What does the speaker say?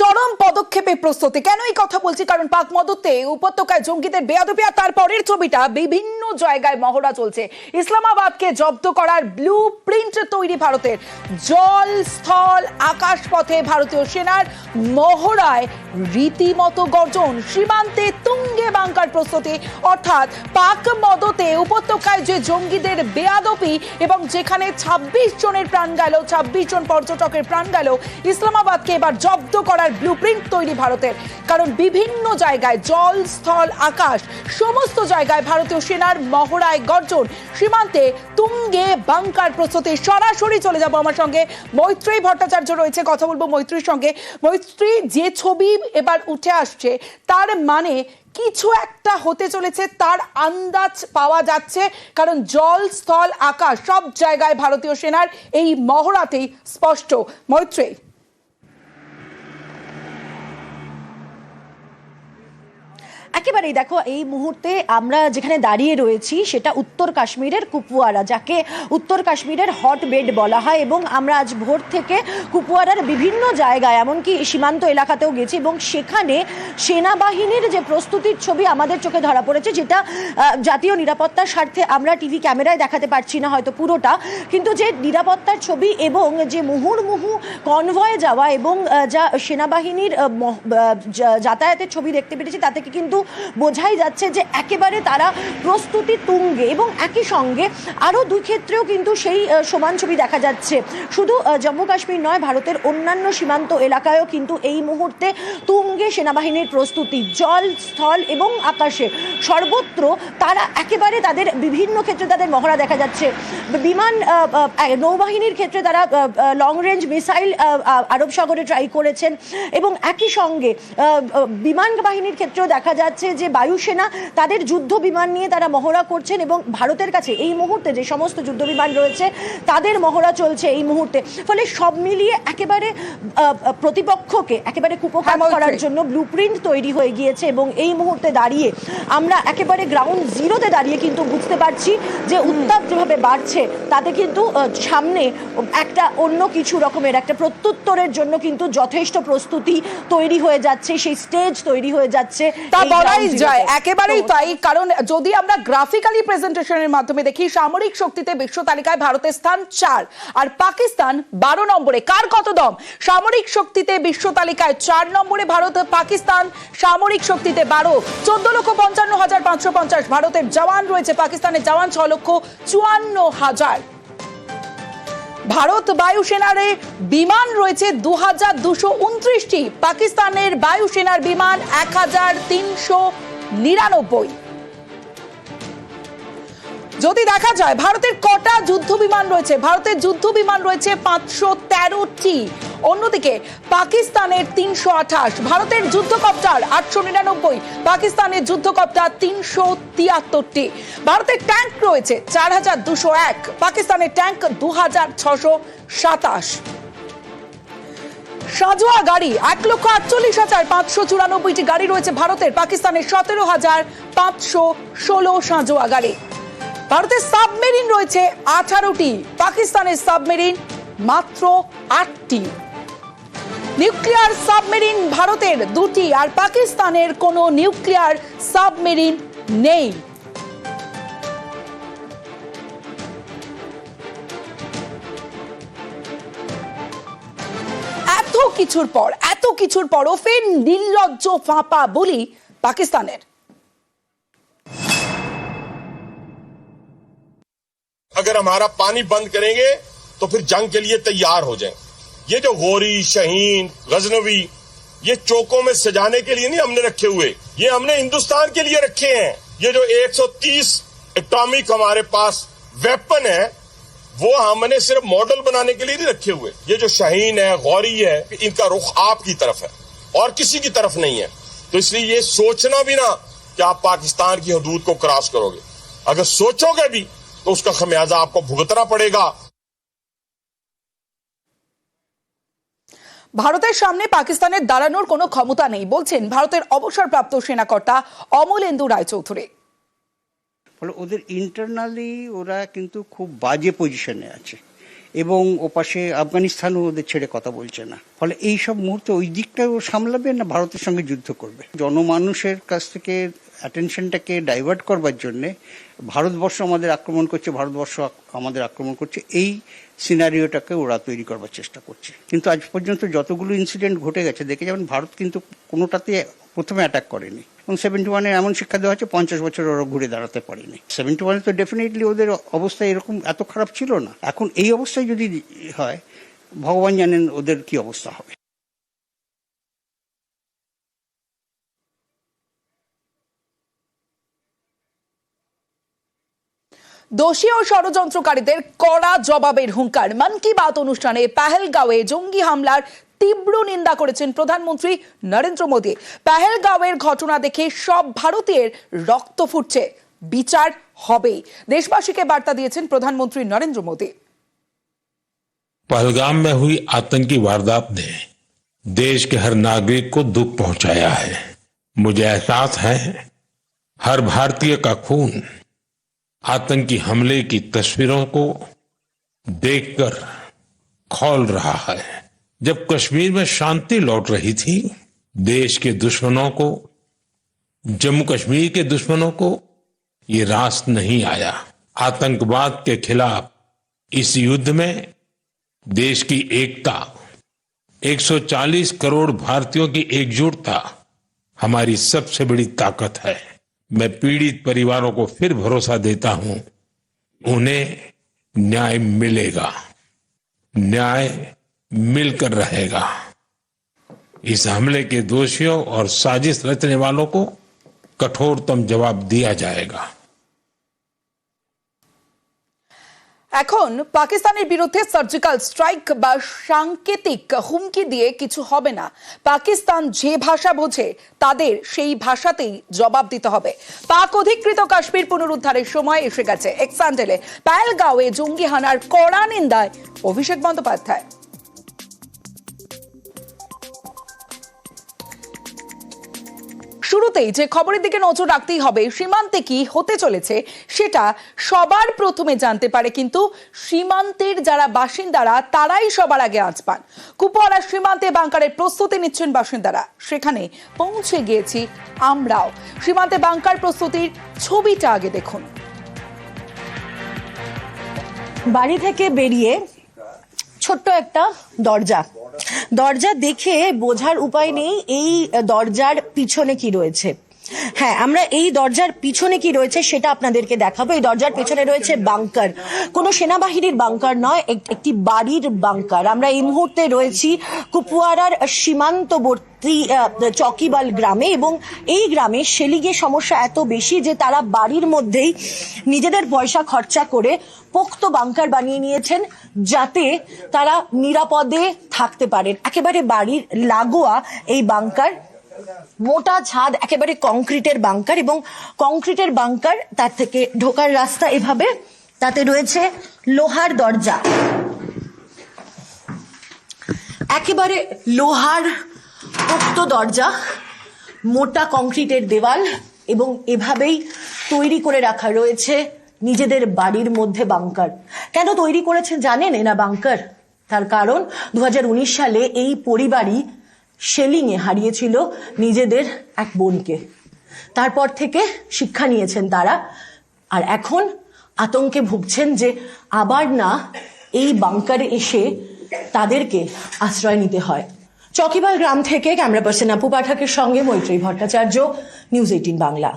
চরম পদক্ষেপে প্রস্তুতি। কেন এই কথা বলছি? কারণ পাক মদতে উপত্যকায় জঙ্গিদের বেয়াদবি আর তারপরের ছবিটা বিভিন্ন জায়গায় মহড়া চলছে। ইসলামাবাদকে জব্দ করার ব্লু প্রিন্ট তৈরি ভারতের। জল, স্থল আকাশ পথে ভারতীয় সেনার মহড়ায় রীতিমতো গর্জন। সীমান্তে তুঙ্গে বাংকার প্রস্তুতি। অর্থাৎ পাক মদতে উপত্যকায় যে জঙ্গিদের বেয়াদপি এবং যেখানে ২৬ জনের প্রাণ গেল ২৬ জন পর্যটকের প্রাণ গেল, ইসলামাবাদকে এবার জব্দ করার ব্লুপ্রিন্ট তৈরি ভারতের। কারণ বিভিন্ন জায়গায় জল, স্থল, আকাশ, সমস্ত জায়গায় ভারতীয় সেনার মহড়ায় গর্জন। সীমান্তে তুঙ্গে বাংকার প্রস্তুতি। সরাসরি চলে যাব আমার সঙ্গে। মৈত্রী ভট্টাচার্য রয়েছে, কথা বলব মৈত্রীর সঙ্গে। মৈত্রী, যে ছবি এবার উঠে আসছে, তার মানে কিছু একটা হতে চলেছে, তার আন্দাজ পাওয়া যাচ্ছে। কারণ জল, স্থল, আকাশ সব জায়গায় ভারতীয় সেনার এই মহড়াতেই স্পষ্ট। মৈত্রী একেবারেই দেখো, এই মুহূর্তে আমরা যেখানে দাঁড়িয়ে রয়েছি সেটা উত্তর কাশ্মীরের কুপওয়ারা, যাকে উত্তর কাশ্মীরের হট বেড বলা হয় এবং আমরা আজ ভোর থেকে কুপওয়ারার বিভিন্ন জায়গায়, এমনকি সীমান্ত এলাকাতেও গেছি এবং সেখানে সেনাবাহিনীর যে প্রস্তুতির ছবি আমাদের চোখে ধরা পড়েছে, যেটা জাতীয় নিরাপত্তার স্বার্থে আমরা টিভি ক্যামেরায় দেখাতে পারছি না হয়তো পুরোটা, কিন্তু যে নিরাপত্তার ছবি এবং যে মুহুর্মুহু কনভয়ে যাওয়া এবং যা সেনাবাহিনীর যাতায়াতের ছবি দেখতে পেরেছি, তাতে কিন্তু বোঝাই যাচ্ছে যে একেবারে তারা প্রস্তুতি তুঙ্গে এবং একই সঙ্গে আরও দুই ক্ষেত্রেও কিন্তু সেই সমান ছবি দেখা যাচ্ছে। শুধু জম্মু কাশ্মীর নয়, ভারতের অন্যান্য সীমান্ত এলাকায়ও কিন্তু এই মুহূর্তে তুঙ্গে সেনাবাহিনীর প্রস্তুতি। জল, স্থল এবং আকাশে সর্বত্র তারা একেবারে তাদের বিভিন্ন ক্ষেত্রে তাদের মহড়া দেখা যাচ্ছে। বিমান নৌবাহিনীর ক্ষেত্রে তারা লং রেঞ্জ মিসাইল আরব সাগরে ট্রাই করেছেন এবং একই সঙ্গে বিমান বাহিনীর ক্ষেত্রেও দেখা যাচ্ছে যে বায়ুসেনা তাদের যুদ্ধ বিমান নিয়ে তারা মহড়া করছেন এবং ভারতের কাছে এই মুহূর্তে যে সমস্ত যুদ্ধ বিমান রয়েছে তাদের মহড়া চলছে এই মুহূর্তে। ফলে সব মিলিয়ে একেবারে প্রতিপক্ষকে একেবারে কুপকাত হ্যাঁ, করার জন্য ব্লুপ্রিন্ট তৈরি হয়ে গিয়েছে এবং এই মুহূর্তে দাঁড়িয়ে আমরা একেবারে গ্রাউন্ড জিরোতে দাঁড়িয়ে কিন্তু বুঝতে পারছি যে উত্তাপ যেভাবে বাড়ছে তাতে কিন্তু সামনে একটা অন্য কিছু রকমের একটা প্রত্যুত্তরের জন্য কিন্তু যথেষ্ট প্রস্তুতি তৈরি হয়ে যাচ্ছে সেই স্টেজ তৈরি হয়ে যাচ্ছে zero যায়। একেবারেই তাই। কারণ যদি আমরা গ্রাফিক্যালি প্রেজেন্টেশনের মাধ্যমে দেখি সামরিক শক্তিতে বিশ্ব তালিকায় ভারতের স্থান চার আর পাকিস্তান বারো নম্বরে। কার কত দম? সামরিক শক্তিতে বিশ্ব তালিকায় চার নম্বরে ভারত পাকিস্তান সামরিক শক্তিতে বারো। চোদ্দ লক্ষ পঞ্চান্ন হাজার পাঁচশো পঞ্চাশ। ভারতের জওয়ান রয়েছে পাকিস্তানের জওয়ান ছ লক্ষ চুয়ান্ন হাজার। ভারত বায়ুসেনার বিমান রয়েছে দু হাজার দুশো উনত্রিশটি। পাকিস্তানের বায়ুসেনার বিমান এক হাজার তিনশো নিরানব্বই। যদি দেখা যায়, ভারতের কটা যুদ্ধ বিমান রয়েছে, ভারতের যুদ্ধ বিমান রয়েছে পাঁচশো তেরোটি। অন্যদিকে পাকিস্তানের তিনশো আঠাশ, ভারতের যুদ্ধকপ্টার আটশো নিরানব্বই, পাকিস্তানের যুদ্ধকপ্টার তিনশো তিয়াত্তরটি। ভারতের ট্যাঙ্ক রয়েছে চার হাজার দুশো এক, পাকিস্তানের ট্যাঙ্ক দু হাজার ছশো সাতাশ। সাজোয়া গাড়ি, এক লক্ষ আটচল্লিশ হাজার পাঁচশো চুরানব্বইটি গাড়ি রয়েছে ভারতের, পাকিস্তানের সতেরো হাজার পাঁচশো ষোলো সাজোয়া গাড়ি। ভারতের সাবমেরিন রয়েছে আঠারোটি, পাকিস্তানের সাবমেরিন মাত্র আটটি। নিউক্লিয়ার সাবমেরিন ভারতের দুটি আর পাকিস্তানের কোনো নিউক্লিয়ার সাবমেরিন নেই এত কিছুর পর এত কিছুর পরও ফের নির্লজ্জ ফাঁপা বলি পাকিস্তানের अगर हमारा पानी बंद करेंगे तो फिर जंग के लिए तैयार हो जाएं ये जो गोरी शहीन, गजनवी, ये चौकों में सजाने के लिए नहीं हमने रखे हुए। ये हमने हिंदुस्तान के लिए रखे हैं। ये जो 130 एटॉमिक हमारे पास वेपन है, वो हमने सिर्फ़ मॉडल बनाने के लिए नहीं रखे हुए। ये जो शहीन है, गौरी है, इनका रुख आपकी तरफ़ है और किसी की तरफ़ नहीं है। तो इसलिए ये सोचना भी ना कि आप पाकिस्तान की हदूद को क्रॉस करोगे। अगर सोचोगे भी तो उसका खमियाजा आपको भुगतना पड़ेगा। ভারতের সামনে পাকিস্তানের দাঁড়ানোর কোনো ক্ষমতা নেই, বলছেন ভারতের অবসরপ্রাপ্ত সেনাকর্তা অমলেন্দু রায়চৌধুরী। ফলে ওদের ইন্টারনালি ওরা কিন্তু খুব বাজে পজিশনে আছে এবং ওপাশে আফগানিস্তানও ওদের ছেড়ে কথা বলছে না। ফলে এই সব মুহূর্তে ওই দিকটাও সামলাবে না ভারতের সঙ্গে যুদ্ধ করবে? জনমানুষের কাছ থেকে অ্যাটেনশনটাকে ডাইভার্ট করবার জন্যে ভারতবর্ষ আমাদের আক্রমণ করছে, ভারতবর্ষ আমাদের আক্রমণ করছে, এই সিনারিওটাকে ওরা তৈরি করবার চেষ্টা করছে। কিন্তু আজ পর্যন্ত যতগুলো ইনসিডেন্ট ঘটে গেছে, দেখে যাবেন ভারত কিন্তু কোনোটাতে প্রথমে অ্যাটাক করেনি। এবং সেভেন্টি ওয়ানে এমন শিক্ষা দেওয়া হচ্ছে পঞ্চাশ বছর ওরা ঘুরে দাঁড়াতে পারেনি। সেভেন্টি ওয়ানে তো ডেফিনেটলি ওদের অবস্থা এরকম এত খারাপ ছিল না। এখন এই অবস্থায় যদি হয়, ভগবান জানেন ওদের কি অবস্থা হবে। দোষী ও ষড়যন্ত্রকারীদের কড়া জবাবের হুঙ্কার মন কি বাত অনুষ্ঠানে পাহেলগাঁওয়ে জঙ্গি হামলার তীব্র নিন্দা করেছেন প্রধানমন্ত্রী নরেন্দ্র মোদী পাহেলগাঁওয়ের ঘটনা দেখে সব ভারতীয়ের রক্ত ফুটছে বিচার হবেই দেশবাসীকে বার্তা দিয়েছেন প্রধানমন্ত্রী নরেন্দ্র মোদী पहलगाम में हुई आतंकी वारदात ने देश के हर नागरिक को दुख पहुंचाया है मुझे एहसास है हर भारतीय का खून आतंकी हमले की तस्वीरों को देखकर खोल रहा है। जब कश्मीर में शांति लौट रही थी, देश के दुश्मनों को, जम्मू कश्मीर के दुश्मनों को ये रास नहीं आया। आतंकवाद के खिलाफ इस युद्ध में देश की एकता 140 करोड़ भारतीयों की एकजुटता हमारी सबसे बड़ी ताकत है। मैं पीड़ित परिवारों को फिर भरोसा देता हूँ, उन्हें न्याय मिलेगा, न्याय मिलकर रहेगा। इस हमले के दोषियों और साजिश रचने वालों को कठोरतम जवाब दिया जाएगा। এখন পাকিস্তানের বিরুদ্ধে সার্জিক্যাল স্ট্রাইক বা সাংকেতিক হুমকি দিয়ে কিছু হবে না। পাকিস্তান যে ভাষা বোঝে, তাদের সেই ভাষাতেই জবাব দিতে হবে। পাক অধিকৃত কাশ্মীর পুনরুদ্ধারের সময় এসে গেছে। এক্সান্ডেলে প্যালগাঁওয়ে জঙ্গি হানার কড়া নিন্দায় অভিষেক বন্দ্যোপাধ্যায়। শুরুতেই যে খবরের দিকে নজর রাখতেই হবে, সীমান্তে কি হতে চলেছে সেটা সবার প্রথমে জানতে পারে কিন্তু সীমান্তের যারা বাসিন্দারা, তারাই সবার আগে আঁচ পান। কুপওয়ারা সীমান্তে বাংকারের প্রস্তুতি নিচ্ছেন বাসিন্দারা। সেখানে পৌঁছে গিয়েছি আমরাও। সীমান্তে বাংকার প্রস্তুতির ছবিটা আগে দেখুন। বাড়ি থেকে বেরিয়ে ছোট্ট একটা দরজা। দরজা দেখে বোঝার উপায় নেই এই দরজার পিছনে কি রয়েছে। হ্যাঁ আমরা এই দরজার পিছনে কি রয়েছে সেটা আপনাদেরকে দেখাবো। এই দরজার পেছনে রয়েছে বাংকার। কোনো সেনাবাহিনীর বাংকার নয় একটি বাড়ির বাংকার। আমরা এই মুহূর্তে রয়েছি কুপওয়ারার সীমান্তবর্তী চকিবাল গ্রামে এবং এই গ্রামে সেলিগের সমস্যা এত বেশি যে তারা বাড়ির মধ্যেই নিজেদের পয়সা খরচা করে পোক্ত বাংকার বানিয়ে নিয়েছেন যাতে তারা নিরাপদে থাকতে পারেন। একেবারে বাড়ির লাগোয়া এই বাংকার মোটা ছাদ, একেবারে কংক্রিটের বাংকার এবং কংক্রিটের বাংকার তার থেকে ঢোকার রাস্তা এভাবে। তাতে রয়েছে লোহার দরজা। একেবারে লোহার পোক্ত দরজা, মোটা কংক্রিটের দেওয়াল এবং এভাবেই তৈরি করে রাখা রয়েছে নিজেদের বাড়ির মধ্যে বাংকার। কেন তৈরি করেছে জানেন এনা বাংকার? তার কারণ দু হাজার উনিশ সালে এই পরিবারই শেলিংয়ে হারিয়েছিল নিজেদের এক বোনকে। তারপর থেকে শিক্ষা নিয়েছেন তারা। আর এখন আতঙ্কে ভুগছেন যে আবার না এই বাংকারে এসে তাদেরকে আশ্রয় নিতে হয়। চকিবাল গ্রাম থেকে ক্যামেরা পার্সন আপু পাঠকের সঙ্গে মৈত্রী ভট্টাচার্য, নিউজ এইটিন বাংলা।